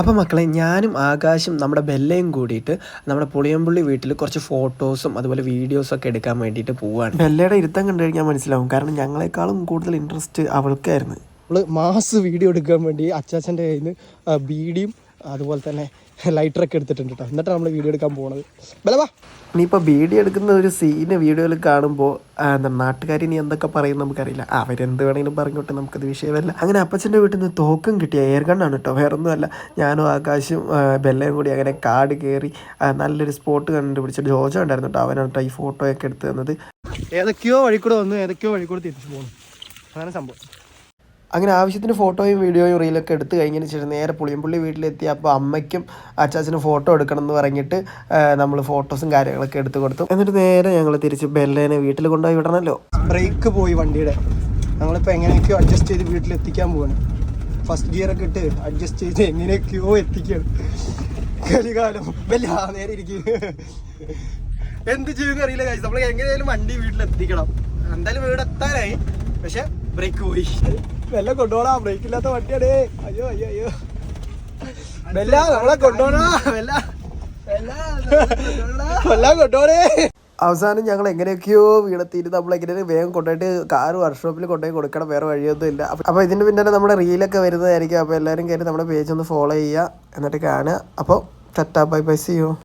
അപ്പോൾ മക്കളെ ഞാനും ആകാശും നമ്മുടെ ബെല്ലയും കൂടിയിട്ട് നമ്മുടെ പുളിയമ്പുള്ളി വീട്ടിൽ കുറച്ച് ഫോട്ടോസും അതുപോലെ വീഡിയോസും ഒക്കെ എടുക്കാൻ വേണ്ടിയിട്ട് പോവാണ്. ബെല്ലയുടെ ഇരുത്തം കണ്ടു കഴിഞ്ഞാൽ മനസ്സിലാവും. കാരണം ഞങ്ങളെക്കാളും കൂടുതൽ ഇൻട്രസ്റ്റ് അവൾക്കായിരുന്നു. നമ്മൾ മാസ് വീഡിയോ എടുക്കാൻ വേണ്ടി അച്ചാച്ചന്റെ കയ്യിൽ നിന്ന് ബീഡിയും അതുപോലെ തന്നെ ലൈറ്ററൊക്കെ എടുത്തിട്ടുണ്ട് കേട്ടോ എന്നിട്ട് നമ്മൾ വീഡിയോ എടുക്കാൻ പോകുന്നത് ബലവാ. ഇനിയിപ്പോൾ വീഡിയോ എടുക്കുന്ന ഒരു സീന് വീഡിയോയിൽ കാണുമ്പോൾ എന്താ നാട്ടുകാർ ഇനി എന്തൊക്കെ പറയും നമുക്കറിയില്ല. അവരെന്ത് വേണമെങ്കിലും പറഞ്ഞോട്ടെ നമുക്കത് വിഷയമല്ല. അങ്ങനെ അപ്പച്ചന്റെ വീട്ടിൽ നിന്ന് തോക്കും കിട്ടിയ എയർ ഗണ്ണാണ് കേട്ടോ വേറൊന്നുമല്ല. ഞാനും ആകാശും ബെല്ലയും കൂടി അങ്ങനെ കാട് കയറി നല്ലൊരു സ്പോട്ട് കണ്ടുപിടിച്ച ജോജോ ഉണ്ടായിരുന്നു കേട്ടോ അവനാണ് കേട്ടോ ഈ ഫോട്ടോയൊക്കെ എടുത്ത് തന്നത്. ഏതൊക്കെയോ വഴി കൂടെ വന്നു ഏതൊക്കെയോ വഴി കൂടെ തിരിച്ചു പോകുന്നു അങ്ങനെ സംഭവം. അങ്ങനെ ആവശ്യത്തിന് ഫോട്ടോയും വീഡിയോയും റീലൊക്കെ എടുത്ത് കഴിഞ്ഞതിന് ശേഷം നേരെ പുളിയമ്പുള്ളി വീട്ടിലെത്തി. അപ്പോൾ അമ്മയ്ക്കും അച്ചാച്ചനും ഫോട്ടോ എടുക്കണം എന്ന് പറഞ്ഞിട്ട് നമ്മൾ ഫോട്ടോസും കാര്യങ്ങളൊക്കെ എടുത്ത് കൊടുത്തു. എന്നിട്ട് നേരെ ഞങ്ങൾ തിരിച്ച് ബെല്ലേനെ വീട്ടിൽ കൊണ്ടുപോയി വിടണമല്ലോ ബ്രേക്ക് പോയി വണ്ടിയുടെ. ഞങ്ങളിപ്പോൾ എങ്ങനെയൊക്കെയോ അഡ്ജസ്റ്റ് ചെയ്ത് വീട്ടിലെത്തിക്കാൻ പോവാണ്. ഫസ്റ്റ് ഗിയർ ഇട്ട് അഡ്ജസ്റ്റ് ചെയ്ത് എങ്ങനെയൊക്കെയോ എത്തിക്കുകയാണ് കളികാലം. വല്ല നേരെ ഇരിക്കും. എന്ത് ചെയ്യുമെന്ന് അറിയില്ല കാര്യം നമ്മൾ എങ്ങനെയായാലും വണ്ടി വീട്ടിലെത്തിക്കണം. എന്തായാലും വീട് എത്താനായി പക്ഷെ ബ്രേക്ക് പോയി. വല്ല കൊണ്ടുപോടാ ബ്രേക്ക് ഇല്ലാത്ത വണ്ടിയാണേ അയ്യോ അയ്യോ അയ്യോ. വെല്ല നമ്മളെ കൊണ്ടുപോടാ വെല്ല. വല്ല കൊണ്ടുപോടേ അവസാനം ഞങ്ങൾ എങ്ങനെയൊക്കെയോ വീടെത്തിയിട്ട് നമ്മൾ എങ്ങനെ വേഗം കൊണ്ടുപോയിട്ട് കാർ വർക്ക്ഷോപ്പിൽ കൊണ്ടുപോയി കൊടുക്കണം. വേറെ വഴിയൊന്നും ഇല്ല. അപ്പോൾ ഇതിന്റെ പിന്നാലെ നമ്മുടെ റീലൊക്കെ വരുന്നതായിരിക്കും. അപ്പോൾ എല്ലാവരും കയറി നമ്മുടെ പേജ് ഒന്ന് ഫോളോ ചെയ്യുക. എന്നിട്ട് കാണുക. അപ്പോൾ ടറ്റാ ബൈ ബൈ സിയോ